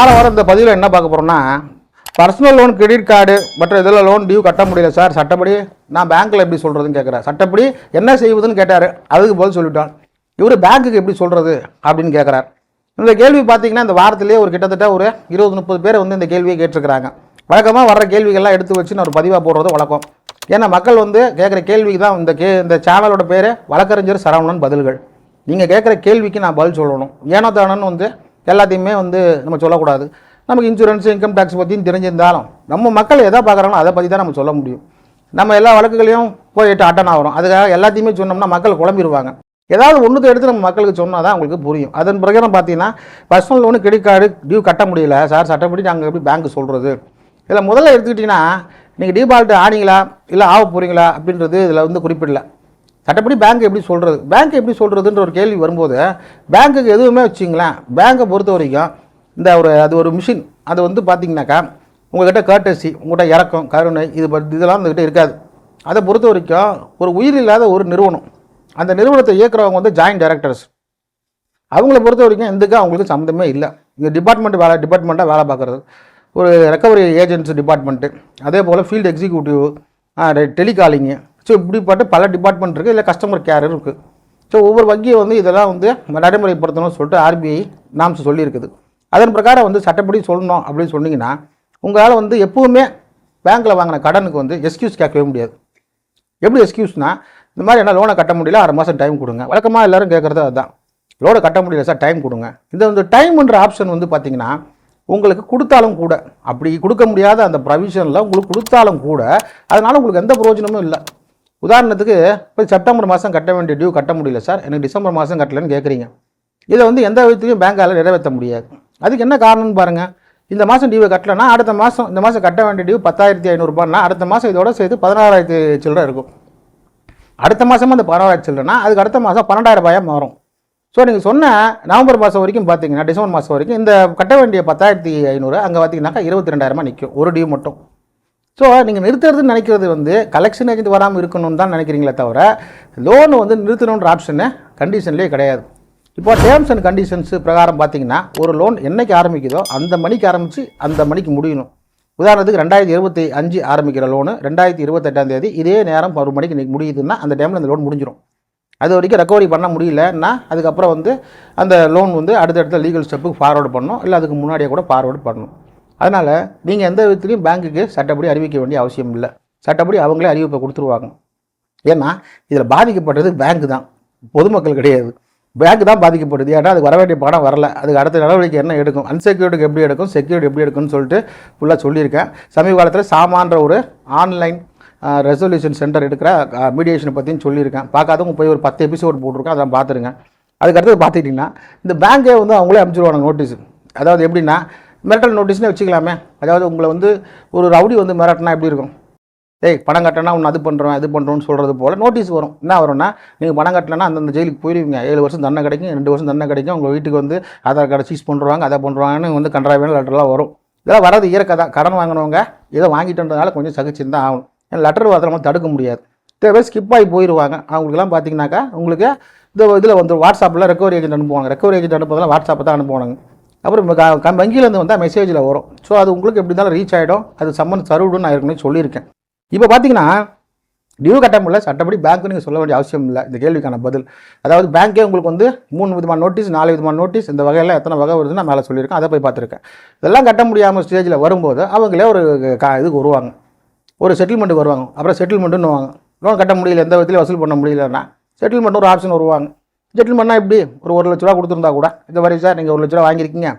வார வாரம் இந்த பதிவில் என்ன பார்க்க போகிறோம்னா பர்சனல் லோன் கிரெடிட் கார்டு மற்ற இதில் லோன் டியூ கட்ட முடியல சார் சட்டப்படி நான் பேங்க்கில் எப்படி சொல்கிறதுன்னு கேட்குறேன் சட்டப்படி என்ன செய்வதுன்னு கேட்டார். அதுக்கு பதில் சொல்லிட்டான் இவர் பேங்க்குக்கு எப்படி சொல்கிறது அப்படின்னு கேட்குறார் இந்த கேள்வி பார்த்தீங்கன்னா இந்த வாரத்திலேயே ஒரு கிட்டத்தட்ட ஒரு இருபது முப்பது பேர் வந்து இந்த கேள்வியை கேட்டிருக்கிறாங்க. வழக்கமாக வர்ற கேள்விகள்லாம் எடுத்து வச்சு நான் ஒரு பதிவாக போடுறது வழக்கம். ஏன்னா மக்கள் வந்து கேட்குற கேள்விக்கு தான் இந்த கே இந்த சேனலோட பேர் வழக்கறிஞர் சரவணன் பதில்கள். நீங்கள் கேட்குற கேள்விக்கு நான் பதில் சொல்லணும். ஏனோ தானோன்னு வந்து எல்லாத்தையுமே வந்து நம்ம சொல்லக்கூடாது. நமக்கு இன்சூரன்ஸ் இன்கம் டேக்ஸ் பற்றியும் தெரிஞ்சிருந்தாலும் நம்ம மக்கள் எதை பார்க்குறாங்களோ அதை பற்றி தான் நம்ம சொல்ல முடியும். நம்ம எல்லா வழக்குகளையும் போயிட்டு அட்டன் ஆகிறோம் அதுக்காக எல்லாத்தையுமே சொன்னோம்னா மக்கள் குழம்பிடுவாங்க ஏதாவது ஒன்றுத்தை எடுத்து நம்ம மக்களுக்கு சொன்னால் தான் அவங்களுக்கு புரியும். அதன் பிரகாரம் பார்த்தீங்கன்னா personal loan credit card due கட்ட முடியல. சார் சட்டப்படி நாங்கள் எப்படி பேங்க் சொல்கிறது இதில் முதல்ல எடுத்துக்கிட்டிங்கன்னா நீங்கள் டிபால்ட் ஆனீங்களா? இல்லை ஆக போகிறீங்களா அப்படின்றது இதில் வந்து குறிப்பிடல. சட்டப்படி பேங்க் எப்படி சொல்கிறது பேங்க் எப்படி சொல்கிறதுன்ற ஒரு கேள்வி வரும்போது பேங்க்குக்கு எதுவுமே வச்சிங்களேன் பேங்க்கை பொறுத்த வரைக்கும் இந்த ஒரு அது ஒரு மிஷின் அது வந்து பார்த்தீங்கன்னாக்கா உங்கள்கிட்ட கேட்டசி உங்கள்கிட்ட இறக்கம் கருணை இது இதெல்லாம் உங்ககிட்ட இருக்காது. அதை பொறுத்த வரைக்கும் ஒரு உயிர் இல்லாத ஒரு நிறுவனம் அந்த நிறுவனத்தை இயக்குறவங்க வந்து ஜாயின்ட் டைரக்டர்ஸ் அவங்கள பொறுத்த வரைக்கும் எதுக்கு அவங்களுக்கு சம்மந்தமே இல்லை. இங்கே டிபார்ட்மெண்ட் வேலை டிபார்ட்மெண்ட்டாக வேலை பார்க்குறது. ஒரு ரெக்கவரி ஏஜென்சி டிபார்ட்மெண்ட்டு அதே போல் ஃபீல்டு எக்ஸிக்யூட்டிவ் டெலிகாலிங்கு ஸோ இப்படிப்பட்ட பல டிபார்ட்மெண்ட் இருக்குது இல்லை கஸ்டமர் கேர் இருக்குது ஸோ ஒவ்வொரு வங்கியும் வந்து இதெல்லாம் வந்து நடைமுறைப்படுத்தணும்னு சொல்லிட்டு ஆர்பிஐ நாம்ஸ் சொல்லியிருக்குது. அதன் பிரகாரம் வந்து சட்டப்படி சொல்லணும் அப்படின்னு சொன்னீங்கன்னா உங்களால் வந்து எப்போவுமே பேங்க்கில் வாங்கின கடனுக்கு வந்து எஸ்கியூஸ் கேட்கவே முடியாது. எப்படி எக்ஸ்கியூஸ்னா இந்த மாதிரி என்ன லோனை கட்ட முடியல ஆறு மாதம் டைம் கொடுங்க. வழக்கமாக எல்லாரும் கேட்குறது அதுதான் லோனை கட்ட முடியல சார் டைம் கொடுங்க. இந்த வந்து டைம்ன்ற ஆப்ஷன் வந்து பார்த்தீங்கன்னா உங்களுக்கு கொடுத்தாலும் கூட அப்படி கொடுக்க முடியாத அந்த ப்ரொவிஷனில் உங்களுக்கு கொடுத்தாலும் கூட அதனால் உங்களுக்கு எந்த பிரயோஜனமும் இல்லை. உதாரணத்துக்கு இப்போ செப்டம்பர் மாதம் கட்ட வேண்டிய டியூ கட்ட முடியல சார். எனக்கு டிசம்பர் மாதம் கட்டலன்னு கேட்குறீங்க இதை வந்து எந்த விதத்துலையும் பேங்கால் நிறைவேற்ற முடியாது. அதுக்கு என்ன காரணம்னு பாருங்கள் இந்த மாதம் டியூவை கட்டலைன்னா அடுத்த மாதம் இந்த மாதம் கட்ட வேண்டிய டியூ பத்தாயிரத்தி ஐநூறுரூபான்னா அடுத்த மாதம் இதோட சேர்த்து பதினாறாயிரத்தி சில்லரை இருக்கும். அடுத்த மாதமும் அந்த பதினாறாயிரத்தி சில்லறைனா அதுக்கு அடுத்த மாதம் பன்னெண்டாயிரம் ரூபாயாக மாறும். ஸோ நீங்கள் சொன்ன நவம்பர் மாதம் வரைக்கும் பார்த்தீங்கன்னா டிசம்பர் மாதம் வரைக்கும் இந்த கட்ட வேண்டிய பத்தாயிரத்தி ஐநூறு அங்கே பார்த்தீங்கன்னாக்கா இருபத்தி ரெண்டாயிரமா நிற்கும் ஒரு டியூ மட்டும். ஸோ நீங்கள் நிறுத்துறதுன்னு நினைக்கிறது வந்து கலெக்ஷன் ஏஜென்ட் வராமல் இருக்கணும்னு தான் நினைக்கிறீங்களே தவிர லோன் வந்து நிறுத்தணுன்ற ஆப்ஷனு கண்டிஷன்லேயே கிடையாது. இப்போ டேர்ம்ஸ் அண்ட் கண்டிஷன்ஸ் பிரகாரம் பார்த்தீங்கன்னா ஒரு லோன் என்னைக்கு ஆரம்பிக்குதோ அந்த மணிக்கு ஆரம்பித்து அந்த மணிக்கு முடியணும். உதாரணத்துக்கு ரெண்டாயிரத்தி இருபத்தி அஞ்சு ஆரம்பிக்கிற லோனு ரெண்டாயிரத்தி இருபத்தெட்டாம் தேதி இதே நேரம் ஒரு மணிக்கு இன்றைக்கி முடியுதுன்னா அந்த டைமில் அந்த லோன் முடிஞ்சிடும் அது வரைக்கும் ரெக்கவரி பண்ண முடியலன்னா அதுக்கப்புறம் வந்து அந்த லோன் வந்து அடுத்தடுத்த லீகல் ஸ்டெப்புக்கு ஃபார்வேர்டு பண்ணணும். இல்லை அதுக்கு முன்னாடியே கூட ஃபார்வேர்டு பண்ணணும். அதனால் நீங்கள் எந்த விதத்துலையும் பேங்க்குக்கு சட்டப்படி அறிவிக்க வேண்டிய அவசியம் இல்லை. சட்டப்படி அவங்களே அறிவிப்பை கொடுத்துருவாங்க. ஏன்னா இதில் பாதிக்கப்பட்டது பேங்க் தான். பொதுமக்கள் கிடையாது. பேங்க் தான் பாதிக்கப்படுது. ஏன்னா அதுக்கு வர வேண்டிய பணம் வரல. அதுக்கு அடுத்த நடவடிக்கை என்ன எடுக்கும்? அன்செக்யூர்டுக்கு எப்படி எடுக்கும்? செக்யூர்டு எப்படி எடுக்கும்னு சொல்லிட்டு ஃபுல்லாக சொல்லியிருக்கேன். சமீப காலத்தில் சாமான்ற ஒரு ஆன்லைன் ரெசல்யூஷன் சென்டர் எடுக்கிற மீடியேஷனை பற்றியும் சொல்லியிருக்கேன். பார்க்காதவங்க போய் ஒரு பத்து எபிசோட் போட்டிருக்கேன் அதெல்லாம் பார்த்துருங்க. அதுக்கு அடுத்தது பார்த்துக்கிட்டிங்கன்னா இந்த பேங்க்கே வந்து அவங்களே அனுப்பிச்சிடுவாங்க நோட்டீஸ் அதாவது எப்படின்னா மிரட்டல் நோட்டீஸ்னே வச்சுக்கலாமே. அதாவது உங்களை வந்து ஒரு ரவுடி வந்து மிரட்டினா எப்படி இருக்கும்? ஏய் பணம் கட்டினா ஒன்று அது பண்ணுறோம் இது பண்ணுறோன்னு சொல்கிறது போல் நோட்டீஸ் வரும். என்ன வரும்னா நீங்கள் பணம் கட்டலைன்னா அந்தந்த ஜெயிலுக்கு போயிடுவீங்க ஏழு வருஷம் தண்டனை கிடைக்கும் ரெண்டு வருஷம் தண்டனை கிடைக்கும். உங்கள் வீட்டுக்கு வந்து ஆதார் கார்டை சீஸ் பண்ணுறாங்க அதை பண்ணுறாங்கன்னு வந்து கன்றாவியான லெட்டர்லாம் வரும். இதெல்லாம் வராது இயற்கை தான். கடன் வாங்கினவங்க இதை வாங்கிட்டோன்றதுனால கொஞ்சம் சகிச்சுன்னு தான் ஆகணும். ஏன்னா லெட்டர் வரதை நம்ம தடுக்க முடியாது. தேவை ஸ்கிப் ஆகி போயிடுவாங்க அவங்களுக்குலாம் பார்த்தீங்கன்னாக்கா உங்களுக்கு இந்த இதில் வந்து வாட்ஸ்அப்பில் ரெக்கவரி ஏஜென்ட் அனுப்புவாங்க. ரெக்கவரி ஏஜென்ட் அனுப்புவதெல்லாம் வாட்ஸ்அப்பை தான் அனுப்புவாங்க அப்புறம் க- வங்கியிலேருந்து வந்தால் மெசேஜில் வரும். ஸோ அது உங்களுக்கு எப்படி இருந்தாலும் ரீச் ஆகிடும் அது சம்மன் சர்வ்டுன்னு நான் ஏற்கனவே சொல்லியிருக்கேன். இப்போ பார்த்தீங்கன்னா டியூ கட்ட முடியல சட்டப்படி பேங்க்கு நீங்கள் சொல்ல வேண்டிய அவசியம் இல்லை. இந்த கேள்விக்கான பதில். அதாவது பேங்க்கே உங்களுக்கு வந்து மூணு விதமான நோட்டீஸ் நாலு விதமான நோட்டீஸ் இந்த வகையில் எத்தனை வகை வருதுன்னு நான் மேலே சொல்லியிருக்கேன். அதை போய் பார்த்துருக்கேன். இதெல்லாம் கட்ட முடியாமல் ஸ்டேஜில் வரும்போது அவங்களே ஒரு கா இதுக்கு வருவாங்க. ஒரு செட்டில்மெண்ட்டுக்கு வருவாங்க. அப்புறம் செட்டில்மெண்ட்டுன்னு வாங்க. லோன் கட்ட முடியல எந்த விதத்திலையும் வசூல் பண்ண முடியலன்னா செட்டில்மெண்ட் ஒரு ஆப்ஷன் வருவாங்க. செட்டில்மெண்ட்னா எப்படி ஒரு ஒரு லட்ச ரூபா கொடுத்துருந்தா கூட இந்த மாதிரி சார் நீங்கள் ஒரு லட்ச ரூபா வாங்கியிருக்கீங்க.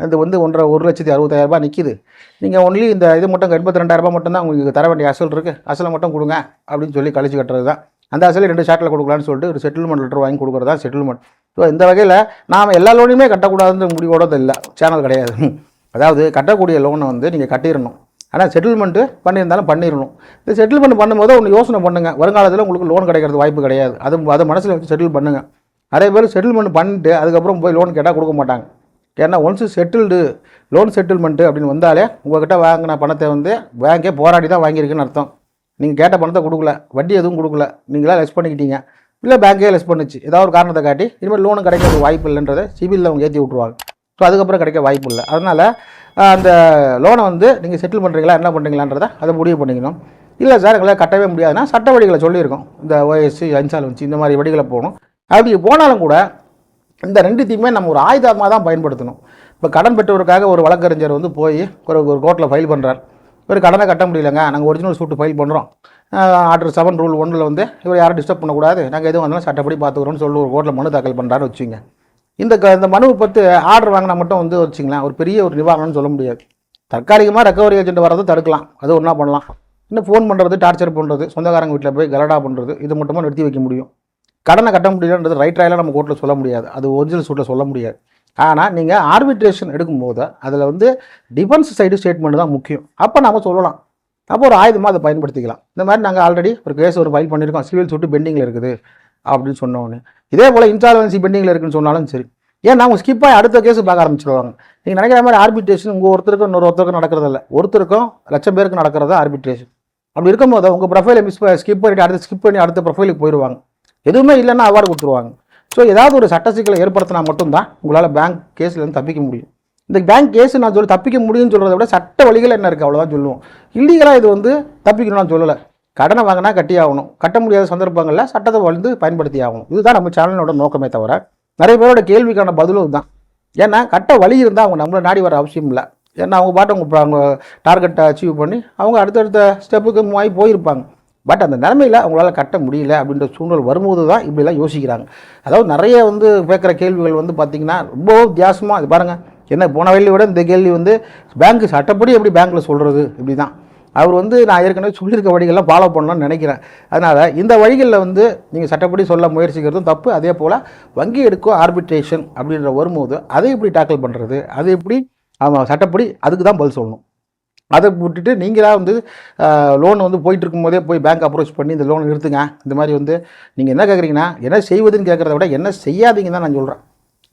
இது வந்து ஒன்றரை ஒரு லட்சத்தி அறுபத்தாயிரரூபா ரூபாய் நிற்கிது நீங்கள் ஒன்லி இந்த இது மட்டும் எண்பத்தி ரெண்டாயிரரூபா மட்டும் தான் உங்களுக்கு தர வேண்டிய அசல் இருக்குது அசலை மட்டும் கொடுங்க அப்படின்னு சொல்லி கழிச்சு கட்டுறது தான் அந்த அசலை ரெண்டு ஷாட்டில் கொடுக்கலான்னு சொல்லிட்டு ஒரு செட்டில்மெண்ட் லெட்டர் வாங்கி கொடுக்குறதா செட்டில்மெண்ட் ஸோ இந்த வகையில் நாம் எல்லா லோனையுமே கட்டக்கூடாதுன்ற முடிவோட இல்லை சேனல் கிடையாது. அதாவது கட்டக்கூடிய லோனை வந்து நீங்கள் கட்டிடணும். ஆனால் செட்டில்மெண்ட்டு பண்ணியிருந்தாலும் பண்ணிடணும். இந்த செட்டில்மெண்ட் பண்ணும்போது ஒன்று யோசனை பண்ணுங்கள் வருங்காலத்தில் உங்களுக்கு லோன் கிடைக்கிறது வாய்ப்பு கிடையாது. அது அதை மனசில் வச்சு செட்டில் பண்ணுங்கள் நிறைய பேர் செட்டில்மெண்ட் பண்ணிட்டு அதுக்கப்புறம் போய் லோன் கேட்டால் கொடுக்க மாட்டாங்க. ஏன்னா ஒன்ஸ் செட்டில்டு லோன் செட்டில்மெண்ட்டு அப்படின்னு வந்தாலே உங்கள்கிட்ட வாங்கின பணத்தை வந்து பேங்கே போராடி தான் வாங்கியிருக்குன்னு அர்த்தம். நீங்கள் கேட்ட பணத்தை கொடுக்கல. வட்டி எதுவும் கொடுக்கல. நீங்களாக லெஸ் பண்ணிக்கிட்டீங்க. இல்லை பேங்கே லெஸ் பண்ணுச்சு. ஏதாவது ஒரு காரணத்தை காட்டி இனிமேல் லோனு கிடைக்கிறது வாய்ப்பு இல்லைன்றதை சிபிலில் அவங்க ஏற்றி விட்ருவாங்க ஸோ அதுக்கப்புறம் கிடைக்க வாய்ப்பு இல்லை. அதனால் அந்த லோனை வந்து நீங்கள் செட்டில் பண்ணுறீங்களா என்ன பண்ணுறீங்களான்றதை அதை முடிவு பண்ணிக்கணும். இல்லை சார் எங்களால் கட்டவே முடியாதுன்னா சட்ட வழிகளை சொல்லியிருக்கோம். இந்த ஓஎஸ்சி இன்சால்வன்சி இந்த மாதிரி வழிகளை போகணும். அப்படி போனாலும் கூட இந்த ரெண்டுத்தையுமே நம்ம ஒரு ஆயுதமாக தான் பயன்படுத்தணும். இப்போ கடன் பெற்றவருக்காக ஒரு வழக்கறிஞர் வந்து போய் ஒரு ஒரு கோர்ட்டில் ஃபைல் பண்ணுறார் இவர் கடனை கட்ட முடியலங்க. நாங்கள் ஒரிஜினல் சூட்டு ஃபைல் பண்ணுறோம் ஆர்டர் செவன் ரூல் ஒன்றில் வந்து இவர் யாரும் டிஸ்டர்ப் பண்ணக்கூடாது. நாங்கள் எதுவும் வந்தாலும் சட்டப்படி பார்த்துக்குறோம்னு சொல்லி ஒரு கோர்ட்டில் மனு தாக்கல் பண்ணுறாரு வச்சுங்க. இந்த க இந்த மனுவை பற்றி ஆர்டர் வாங்கினா மட்டும் வந்து வச்சுங்களேன். ஒரு பெரிய ஒரு நிவாரணம்னு சொல்ல முடியாது. தற்காலிகமாக ரெக்கவரி ஏஜென்ட் வரதை தடுக்கலாம். அது ஒன்றா பண்ணலாம். இன்னும் ஃபோன் பண்ணுறது டார்ச்சர் பண்ணுறது சொந்தக்காரங்க வீட்டில் போய் கலடா பண்ணுறது இது மட்டுமா நிறுத்தி வைக்க முடியும். கடனை கட்ட முடியலன்றது ரைட் ட்ரையலாக நம்ம கோர்ட்டில் சொல்ல முடியாது. அது ஒரிஜினல் சூட்டில் சொல்ல முடியாது. ஆனால் நீங்கள் ஆர்பிட்ரேஷன் எடுக்கும்போது அதில் வந்து டிஃபென்ஸ் சைடு ஸ்டேட்மெண்ட் தான் முக்கியம். அப்போ நம்ம சொல்லலாம். அப்போ ஒரு ஆயுதமாக அதை பயன்படுத்திக்கலாம். இந்த மாதிரி நாங்கள் ஆல்ரெடி ஒரு கேஸ் ஒரு ஃபைல் பண்ணியிருக்கோம். சிவில் சூட்டு பெண்டிங்கில் இருக்குது அப்படின்னு சொன்னோன்னு இதே போல் இன்சால்வன்சி பெண்டிங்கில் இருக்குன்னு சொன்னாலும் சரி. ஏன் நாங்கள் ஸ்கிப் ஆகி அடுத்த கேஸ் பார்க்க ஆரம்பிச்சிருவாங்க. நீங்கள் நினைக்கிற மாதிரி ஆர்பிட்ரேஷன் உங்கள் ஒருத்தருக்கும் இன்னொரு ஒருத்தருக்கும் நடக்கிறதில்ல ஒருத்தருக்கும் லட்சம் பேருக்கு நடக்கிறது ஆர்பிட்ரேஷன் அப்படி இருக்கும்போது உங்கள் ப்ரொஃபைலை மிஸ் ஸ்கிப் பண்ணிட்டு அடுத்து ஸ்கிப் பண்ணி அடுத்த ப்ரொஃபைலுக்கு போயிடுவாங்க எதுவுமே இல்லைன்னா அவார்டு கொடுத்துருவாங்க. ஸோ ஏதாவது ஒரு சட்ட சிக்கலை ஏற்படுத்தினா மட்டும்தான் உங்களால் பேங்க் கேஸ்லேருந்து தப்பிக்க முடியும். இந்த பேங்க் கேஸ் நான் சொல்லி தப்பிக்க முடியும்னு சொல்கிறத விட சட்ட வழிகள் என்ன இருக்குது அவ்வளோதான் சொல்லுவோம். இல்லீகலாக இது வந்து தப்பிக்கணும்னு சொல்லலை. கடனை வாங்கினா கட்டி ஆகணும். கட்ட முடியாத சந்தர்ப்பங்களில் சட்டத்தை வந்து பயன்படுத்தி ஆகணும். இதுதான் நம்ம சேனலோட நோக்கமே தவிர நிறைய பேரோட கேள்விக்கான பதிலும் இதுதான். ஏன்னா கட்ட வழி இருந்தால் அவங்க நம்மளை நாடி வர அவசியம் இல்லை. ஏன்னா அவங்க பாட்டு அவங்க அவங்க டார்கெட்டை அச்சீவ் பண்ணி அவங்க அடுத்தடுத்த ஸ்டெப்புக்கு மூவாகி போயிருப்பாங்க. பட் அந்த நிலமையில் அவங்களால கட்ட முடியல அப்படின்ற சூழ்நிலை வரும்போது தான் இப்படிலாம் யோசிக்கிறாங்க. அதாவது நிறைய வந்து கேட்குற கேள்விகள் வந்து பார்த்திங்கன்னா ரொம்ப வித்தியாசமாக அது பாருங்கள் என்ன போன வேலையை விட இந்த கேள்வி வந்து பேங்க்கு சட்டப்படி எப்படி பேங்க்கில் சொல்கிறது இப்படி தான் அவர் வந்து நான் ஏற்கனவே சொல்லியிருக்க வழிகள்லாம் ஃபாலோ பண்ணணும்னு நினைக்கிறேன். அதனால் இந்த வழிகளில் வந்து நீங்கள் சட்டப்படி சொல்ல முயற்சிக்கிறதும் தப்பு. அதே போல் வங்கி எடுக்கும் ஆர்பிட்ரேஷன் அப்படின்ற வரும்போது அதை எப்படி டேக்கிள் பண்ணுறது அது எப்படி ஆமாம் சட்டப்படி அதுக்கு தான் பதில் சொல்லணும். அதை விட்டுட்டு நீங்களாக வந்து லோன் வந்து போயிட்டு இருக்கும்போதே போய் பேங்க் அப்ரோச் பண்ணி இந்த லோன் நிறுத்துங்க. இந்த மாதிரி வந்து நீங்கள் என்ன கேட்குறீங்கன்னா என்ன செய்வதுன்னு கேட்குறத விட என்ன செய்யாதீங்கன்னு தான் நான் சொல்கிறேன்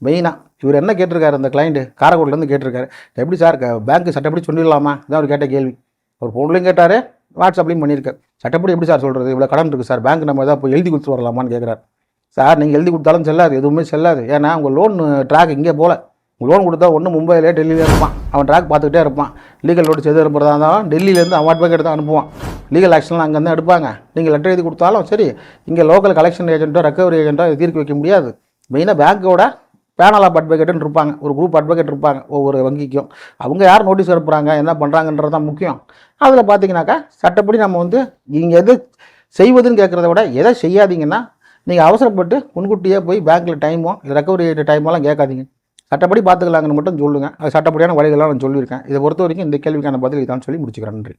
மெயினாக இவர் என்ன கேட்டிருக்காரு அந்த கிளைண்ட்டு காரக்கோட்லேருந்து கேட்டிருக்காரு. எப்படி சார் பேங்க்கு சட்டப்படி சொல்லிடலாமா? இதான் அவர் கேட்ட கேள்வி. அவர் ஃபோன்லையும் கேட்டார் வாட்ஸ்அப்லையும் பண்ணியிருக்காரு சட்டப்படி எப்படி சார் சொல்கிறது இவ்வளோ கடன் இருக்குது சார் பேங்க் நம்ம எதாவது போய் எழுதி கொடுத்து வரலாமான்னு கேட்குறாரு. சார் நீங்கள் எழுதி கொடுத்தாலும் செல்லாது எதுவுமே செல்லாது. ஏன்னா உங்கள் லோன் ட்ராக் இங்கே போகல லோன் கொடுத்தா ஒன்று மும்பையிலே டெல்லியிலே இருப்பான். அவன் ட்ராக் பார்த்துக்கிட்டே இருப்பான். லீகல் நோட்டீஸ் எது அனுப்புறதா இருந்தாலும் டெல்லியிலேருந்து அவன் அட்வொகேட் தான் அனுப்புவான். லீகல் ஆக்ஷன்லாம் தான் எடுப்பாங்க. நீங்கள் லெட்டர் எழுதி கொடுத்தாலும் சரி இங்கே லோக்கல் கலெக்ஷன் ஏஜென்ட்டோ ரெக்கவரி ஏஜென்ட்டோ தீர்க்க வைக்க முடியாது. மெயினாக பேங்க்கோட பேனல் ஆஃப் அட்வொகேட்டுன்னு இருப்பாங்க. ஒரு குரூப் அட்வொகேட் இருப்பாங்க ஒவ்வொரு வங்கிக்கும். அவங்க யார் நோட்டீஸ் அனுப்புகிறாங்க என்ன பண்ணுறாங்கன்றது தான் முக்கியம். அதில் பார்த்தீங்கன்னாக்கா சட்டப்படி நம்ம வந்து இங்கே எது செய்வதுன்னு கேட்குறத விட எதை செய்யாதீங்கன்னா நீங்கள் அவசரப்பட்டு முன்கூட்டியே போய் பேங்க்கில் டைமோ இல்லை ரெக்கவரி டைமோலாம் கேட்காதீங்க. சட்டப்படி பார்த்துக்கலாங்கன்னு மட்டும் சொல்லுங்கள் அது சட்டப்படியான வழிகள்லாம் நான் சொல்லியிருக்கேன். இதை பொறுத்த வரைக்கும் இந்த கேள்விக்கான பதில் இதான் சொல்லி முடிச்சுக்கிறேன். நன்றி.